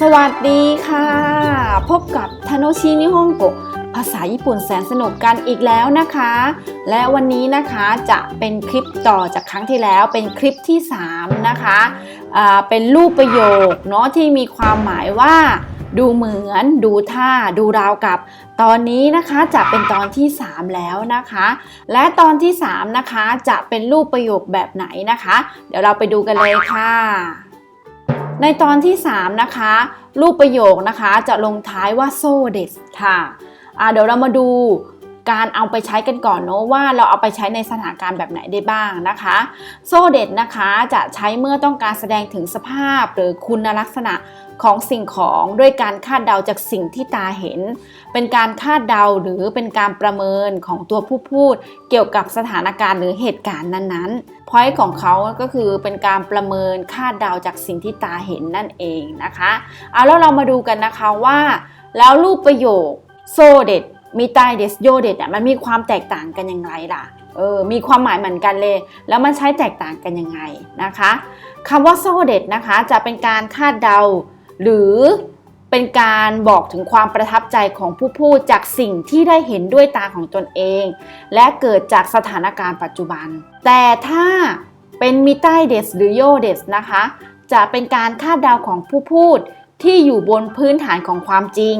สวัสดีค่ะ พบกับทาโนชินิฮงโกภาษาญี่ปุ่นแสนสนุกกันอีกแล้วนะคะ และวันนี้นะคะจะเป็นคลิปต่อจากครั้งที่แล้วเป็นคลิปที่ 3 นะคะอ่าเป็นรูปประโยคเนาะที่มีความหมายว่า ดูเหมือน ดูท่า ดูราวกับ ตอนนี้นะคะจะเป็นตอนที่ 3 แล้วนะคะ และตอนที่ 3 นะคะจะเป็นรูปประโยคแบบไหนนะคะ เดี๋ยวเราไปดูกันเลยค่ะ ในตอนที่ 3 นะคะ รูปประโยคนะคะจะลงท้ายว่าโซเดสค่ะเดี๋ยวเรามาดู การเอาไปใช้กันก่อนเนอะว่าเราเอาไปใช้ในสถานการณ์แบบไหนได้บ้างนะคะ โซเดสนะคะจะใช้เมื่อต้องการแสดงถึงสภาพหรือคุณลักษณะของสิ่งของด้วยการคาดเดาจากสิ่งที่ตาเห็น เป็นการคาดเดาหรือเป็นการประเมินของตัวผู้พูด เกี่ยวกับสถานการณ์หรือเหตุการณ์นั้นๆพอยต์ของเขาก็คือเป็นการประเมินคาดเดาจากสิ่งที่ตาเห็นนั่นเองนะคะเอาแล้วเรามาดูกันนะคะว่า แล้วรูปประโยคโซเดต มีไตเดสโยเดตเนี่ยมันมีความแตกต่างกันยังไงล่ะเออมีความหมายเหมือนกันเลย แล้วมันใช้แตกต่างกันยังไงนะคะคำว่าโซเดตนะคะจะเป็นการคาดเดา หรือเป็นการบอกถึงความประทับใจของผู้พูดจากสิ่งที่ได้เห็นด้วยตาของตนเอง และเกิดจากสถานการณ์ปัจจุบัน แต่ถ้าเป็นมิไตเดสหรือโยเดสนะคะจะเป็นการคาดเดาของผู้พูดที่อยู่บนพื้นฐานของความจริง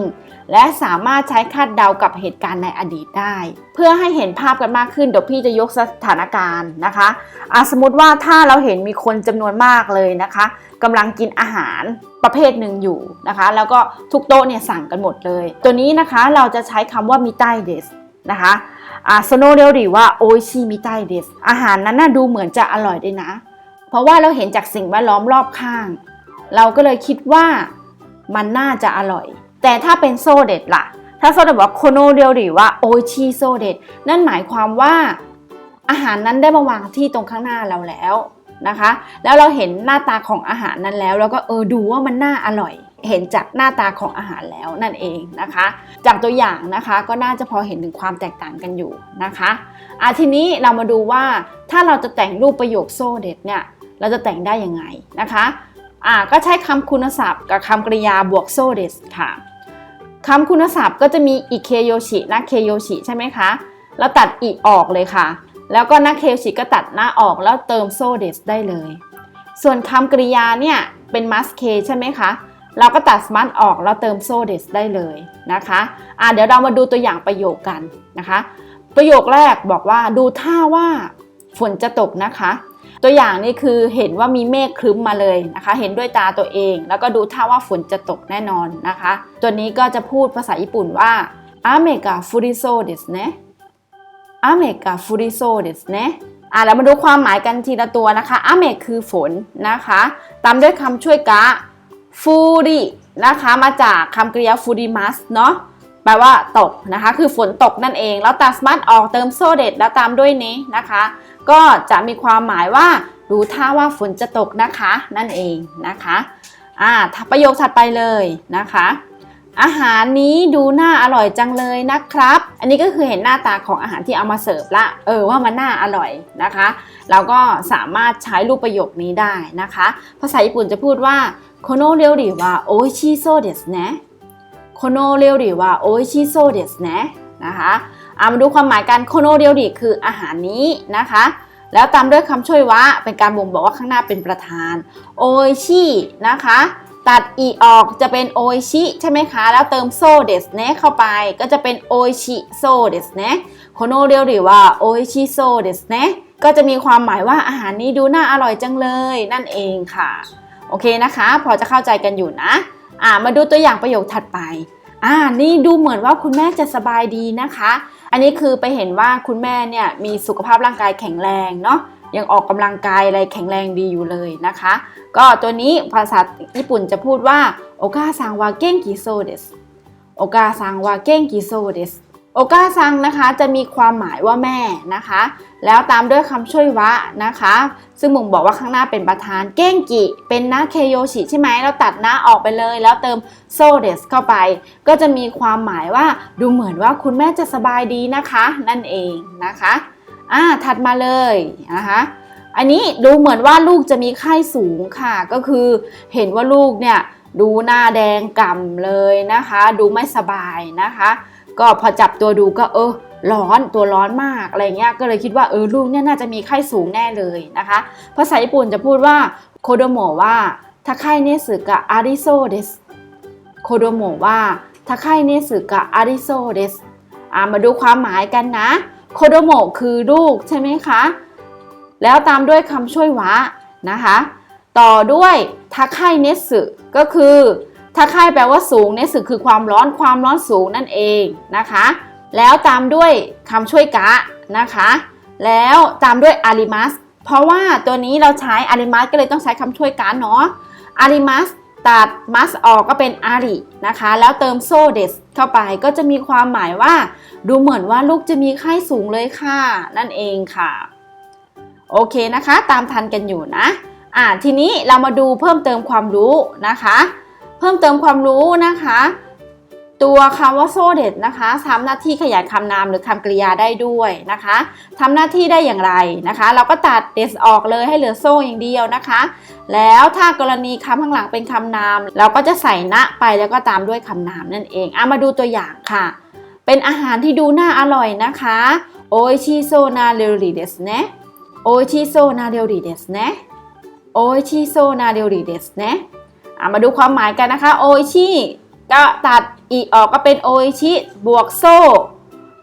และสามารถใช้คาดเดากับเหตุการณ์ในอดีตได้ เพื่อให้เห็นภาพกันมากขึ้นเดี๋ยวพี่จะยกสถานการณ์นะคะอะสมมติว่าถ้าเราเห็นมีคนจำนวนมากเลยนะคะกำลังกินอาหารประเภทหนึ่งอยู่นะคะ แล้วก็ทุกโต๊ะเนี่ยสั่งกันหมดเลย ตัวนี้นะคะเราจะใช้คำว่ามิไตเดสนะคะอ่าโซโนเรียวดีว่าโอชิมิไตเดสอาหารนั้นน่ะดูเหมือนจะอร่อยด้วยนะ เพราะว่าเราเห็นจากสิ่งแวดล้อมรอบข้าง เราก็เลยคิดว่ามันน่าจะอร่อย แต่ถ้าเป็นโซเด็ดล่ะ ถ้าโซเด็ดบอกโคโนเรียวหรือว่าโอชิโซเด็ดนั่นหมายความว่าอาหารนั้นได้มาวางที่ตรงข้างหน้าเราแล้วนะคะ แล้วเราเห็นหน้าตาของอาหารนั้นแล้ว แล้วก็เออดูว่ามันน่าอร่อย เห็นจากหน้าตาของอาหารแล้วนั่นเองนะคะ จากตัวอย่างนะคะก็น่าจะพอเห็นถึงความแตกต่างกันอยู่นะคะอะทีนี้เรามาดูว่าถ้าเราจะแต่งรูปประโยคโซเด็ดเนี่ยเราจะแต่งได้ยังไงนะคะ อะก็ใช้คำคุณศัพท์กับคำกริยาบวกโซเดสค่ะคำคุณศัพท์ก็จะมีอิเคโยชินะเคโยชิใช่ไหมคะแล้วตัดอีออกเลยค่ะ แล้วก็นักเคโยชิก็ตัดหน้าออกแล้วเติมโซเดสได้เลย ส่วนคำกริยาเนี่ยเป็นมัสเคใช่ไหมคะเราก็ตัดสมาร์ทออกแล้วเติมโซเดสได้เลยนะคะอะเดี๋ยวเรามาดูตัวอย่างประโยคกันนะคะ ประโยคแรกบอกว่าดูท่าว่าฝนจะตกนะคะ ตัวอย่างนี่คือเห็นว่ามีเมฆครึ้มมาเลยนะคะ เห็นด้วยตาตัวเอง แล้วก็ดูท่าว่าฝนจะตกแน่นอนนะคะ ตัวนี้ก็จะพูดภาษาญี่ปุ่นว่าอาเมกาฟูริโซเดสเนะอาเมกาฟูริโซเดสเนะอะแล้วมาดูความหมายกันทีละตัวนะคะอาเมกคือฝนนะคะ ตามด้วยคำช่วยกะฟูรินะคะมาจากคำกริยาฟูริมัสเนาะแปลว่าตกนะคะ คือฝนตกนั่นเอง แล้วตัดสมาร์ทออกเติมโซเดตแล้วตามด้วยนี้นะคะ ก็จะมีความหมายว่าดูท่าว่าฝนจะตกนะคะ นั่นเองนะคะอ่าประโยคถัดไปเลยนะคะ อาหารนี้ดูน่าอร่อยจังเลยนะครับ อันนี้ก็คือเห็นหน้าตาของอาหารที่เอามาเสิร์ฟละเออว่ามันน่าอร่อยนะคะเราก็สามารถใช้รูปประโยคนี้ได้นะคะ ภาษาญี่ปุ่นจะพูดว่าโคโนเรียวริวะโอชิโซเดสเนะโคโนเรียวริวะโอชิโซเดสเนะนะคะ อามาดูความหมายกันโคโนเรียวริคืออาหารนี้นะคะ แล้วตามด้วยคำช่วยวะเป็นการบ่งบอกว่าข้างหน้าเป็นประธานโอชินะคะ ตัดอีออกจะเป็นโอชิใช่ไหมคะ แล้วเติมโซเดสเนะเข้าไปก็จะเป็นโอชิโซเดสเนะโคโนเรียวริวะโอชิโซเดสเนะก็จะมีความหมายว่าอาหารนี้ดูน่าอร่อยจังเลยนั่นเองค่ะ โอเคนะคะ พอจะเข้าใจกันอยู่นะอ่ามาดูตัวอย่างประโยคถัดไปอ่านี่ดูเหมือนว่าคุณแม่จะสบายดีนะคะ อันนี้คือไปเห็นว่าคุณแม่เนี่ยมีสุขภาพร่างกายแข็งแรงเนาะยังออกกำลังกายอะไรแข็งแรงดีอยู่เลยนะคะ ก็ตัวนี้ภาษาญี่ปุ่นจะพูดว่าโอกาซังวาเก้งกิโซเดสโอกาซังวาเก้งกิโซเดส โอกาซังนะคะจะมีความหมายว่าแม่นะคะ แล้วตามด้วยคำช่วยวะนะคะ ซึ่งบ่งบอกว่าข้างหน้าเป็นประธาน เก้งกิเป็นนะเคโยชิใช่ไหมเราตัดนะออกไปเลย แล้วเติมโซเดสเข้าไป ก็จะมีความหมายว่าดูเหมือนว่าคุณแม่จะสบายดีนะคะ นั่นเองนะคะอ่าถัดมาเลยนะคะอันนี้ดูเหมือนว่าลูกจะมีไข้สูงค่ะ ก็คือเห็นว่าลูกเนี่ยดูหน้าแดงก่ำเลยนะคะ ดูไม่สบายนะคะ ก็พอจับตัวดูก็เออร้อนตัวร้อนมากอะไรเงี้ยก็เลยคิดว่าเออลูกเนี่ยน่าจะมีไข้สูงแน่เลยนะคะภาษาญี่ปุ่นจะพูดว่าโคโดโมว่าถ้าไข้เนสึกะอาริโซเดสโคโดโมว่าถ้าไข้เนสึกะอาริโซเดสอ่ามาดูความหมายกันนะโคโดโมคือลูกใช่ไหมคะ แล้วตามด้วยคำช่วยวะนะคะ ต่อด้วยทาไคเนสึก็คือ ทาไคแปลว่าสูงเนสึกคือความร้อนความร้อนสูงนั่นเองนะคะ แล้วตามด้วยคำช่วยกะนะคะ แล้วตามด้วยอาริมัสเพราะว่าตัวนี้เราใช้อาริมัสก็เลยต้องใช้คำช่วยกะเนาะอาริมัสตัดมัสออกก็เป็นอารินะคะ แล้วเติมโซเดสเข้าไปก็จะมีความหมายว่า ดูเหมือนว่าลูกจะมีไข้สูงเลยค่ะ นั่นเองค่ะ โอเคนะคะ ตามทันกันอยู่นะ อ่าทีนี้เรามาดูเพิ่มเติมความรู้นะคะ เพิ่มเติมความรู้นะคะ ตัวคำว่าโซเด็ดนะคะทำหน้าที่ขยายคำนามหรือคำกริยาได้ด้วยนะคะทำหน้าที่ได้อย่างไรนะคะ เราก็ตัดเดสออกเลยให้เหลือโซ่อย่างเดียวนะคะ แล้วถ้ากรณีคำข้างหลังเป็นคำนาม เราก็จะใส่ณไปแล้วก็ตามด้วยคำนามนั่นเองอะมาดูตัวอย่างค่ะ เป็นอาหารที่ดูน่าอร่อยนะคะโอชิโซนาเรริเดสเนะโอชิโซนาเรริเดสเนะโอชิโซนาเดริเดสเนะ มาดูความหมายกันนะคะโออิชิก็ตัดอีออกก็เป็นโอชิบวกโซ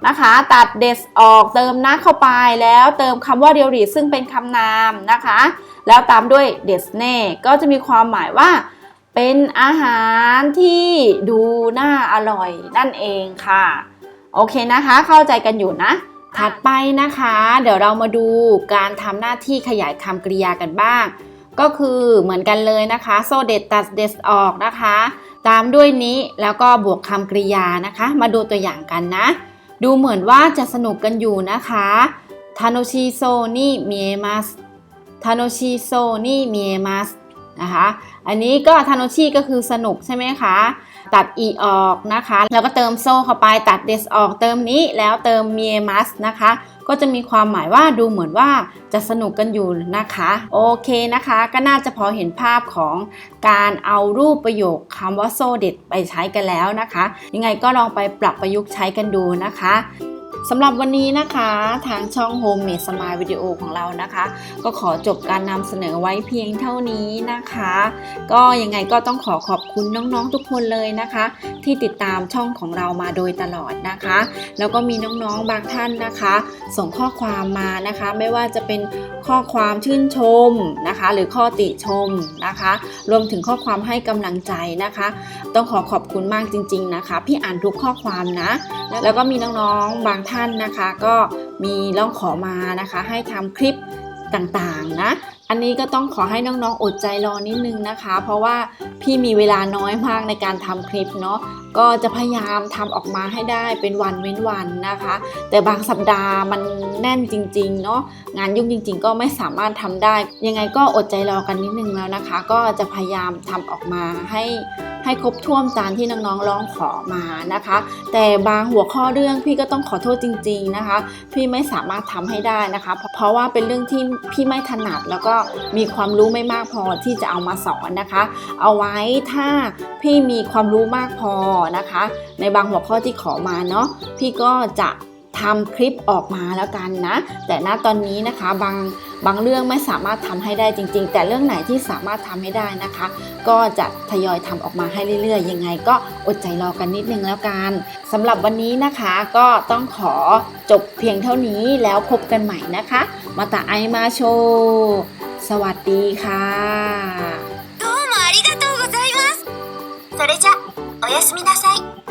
นะคะ ตัดเดสออกเติมนะเข้าไปแล้วเติมคำว่าเรียวรีซึ่งเป็นคำนามนะคะ แล้วตามด้วยเดสเน่ก็จะมีความหมายว่า เป็นอาหารที่ดูน่าอร่อยนั่นเองค่ะ โอเคนะคะ เข้าใจกันอยู่นะ ถัดไปนะคะ เดี๋ยวเรามาดูการทำหน้าที่ขยายคำกริยากันบ้าง ก็คือเหมือนกันเลยนะคะโซเดตตัสเดสออกนะคะ ตามด้วยนี้แล้วก็บวกคำกริยานะคะ มาดูตัวอย่างกันนะ ดูเหมือนว่าจะสนุกกันอยู่นะคะทาโนชิโซนี่มียมัสทาโนชิโซนี่มียมัสนะคะ อันนี้ก็ทาโนชิก็คือสนุกใช่ไหมคะ ตัด e ออกนะคะ แล้วก็เติมโซ่เข้าไปตัด des ออกเติมนี้แล้วเติม m i e m u s นะคะ ก็จะมีความหมายว่าดูเหมือนว่าจะสนุกกันอยู่นะคะ โอเคนะคะ ก็น่าจะพอเห็นภาพของการเอารูปประโยคคำว่าโซ่เด็ดไปใช้กันแล้วนะคะ ยังไงก็ลองไปปรับประยุกต์ใช้กันดูนะคะ สำหรับวันนี้นะคะทางช่อง Home Made Smile Video ของเรานะคะ ก็ขอจบการนำเสนอไว้เพียงเท่านี้นะคะ ก็ยังไงก็ต้องขอขอบคุณน้องๆทุกคนเลยนะคะ ที่ติดตามช่องของเรามาโดยตลอดนะคะ แล้วก็มีน้องๆบางท่านนะคะ ส่งข้อความมานะคะ ไม่ว่าจะเป็นข้อความชื่นชมนะคะ หรือข้อติชมนะคะ รวมถึงข้อความให้กำลังใจนะคะ ต้องขอขอบคุณมากจริง ๆนะคะ พี่อ่านทุกข้อความนะ แล้วก็มีน้องๆบางท่านานนะคะ ก็มีร้องขอมานะคะ ให้ทำคลิปต่างๆนะ อันนี้ก็ต้องขอให้น้องๆอดใจรอนิดนึงนะคะ เพราะว่าพี่มีเวลาน้อยมากในการทำคลิปเนาะก็จะพยายามทำออกมาให้ได้เป็นวันเว้นวันนะคะ แต่บางสัปดาห์มันแน่นจริงๆเนาะงานยุ่งจริง ๆ ก็ไม่สามารถทำได้ ยังไงก็อดใจรอกันนิดนึงแล้วนะคะ ก็จะพยายามทำออกมาให้ให้ครบถ้วนตามที่น้องๆร้องขอมานะคะ แต่บางหัวข้อเรื่องพี่ก็ต้องขอโทษจริง ๆนะคะ พี่ไม่สามารถทำให้ได้นะคะ เพราะว่าเป็นเรื่องที่พี่ไม่ถนัดแล้วก็มีความรู้ไม่มากพอที่จะเอามาสอนนะคะ เอาไว้ถ้าพี่มีความรู้มากพอนะคะ ในบางหัวข้อที่ขอมาเนาะพี่ก็จะ ทำคลิปออกมาแล้วกันนะ แต่ณตอนนี้นะคะบางบางเรื่องไม่สามารถทำให้ได้จริง ๆ แต่เรื่องไหนที่สามารถทำให้ได้นะคะ ก็จะทยอยทำออกมาให้เรื่อยๆ ยังไงก็อดใจรอกันนิดนึงแล้วกันสำหรับวันนี้นะคะก็ต้องขอจบเพียงเท่านี้แล้วพบกันใหม่นะคะ มาตาไอมาโชว์สวัสดีค่ะ どうもありがとうございます。それじゃ、おやすみなさい。